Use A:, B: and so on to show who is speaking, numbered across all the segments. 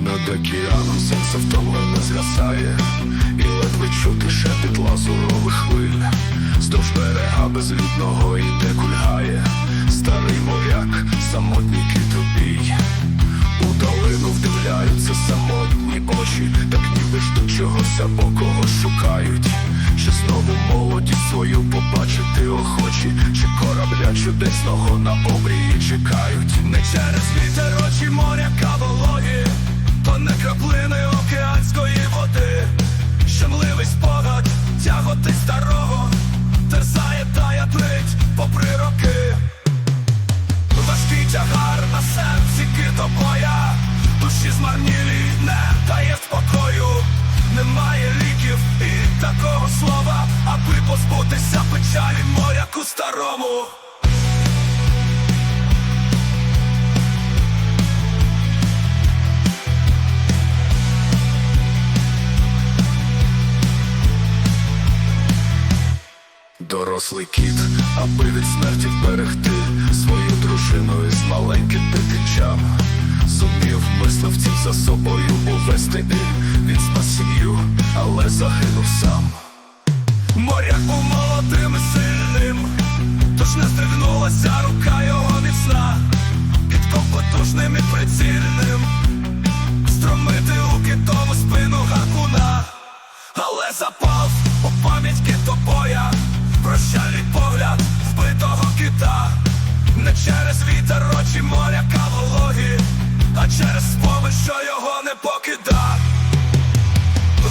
A: над океаном сонце втомлено згасає, і ледве чути шепіт лазурових хвиль. Здовж берега безлюдного іде кульгає, старий моряк, самотній китобій. У долину вдивляються самотні очі, так ніби ждуть чогось або когось шукають. Чи знову молоді свою побачити охочі, чи корабля чудесного на позбутися печалі моряку старому. Дорослий кіт, аби від смерті вберегти свою дружину із маленьким дитинчам. Зумів мисливців за собою увести потужним і прицільним, стромити у китову спину гарпуна. Але запал у пам'ять китобоя Прощальний погляд вбитого кита. Не через вітер очі моряка вологі А через спомин, що його не покида.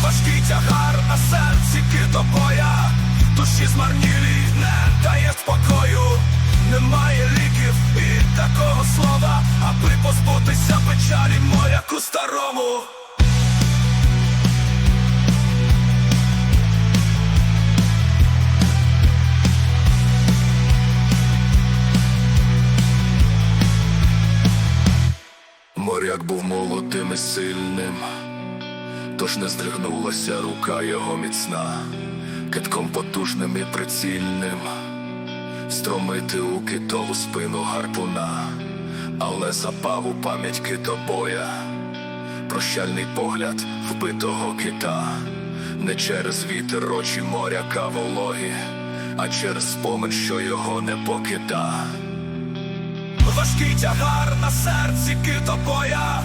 A: Важкий тягар на серці китобоя Душі змарнілі не дає спокою. Немає ліків позбутися печалі моряку старому. Моряк був молодим і сильним, тож не здригнулася рука його міцна, китком потужним і прицільним, стромити у китову спину гарпуна, але запав у пам'ять китобоя, прощальний погляд вбитого кита, не через вітер очі моряка вологі, а через спомин, що його не покида. Важкий тягар на серці китобоя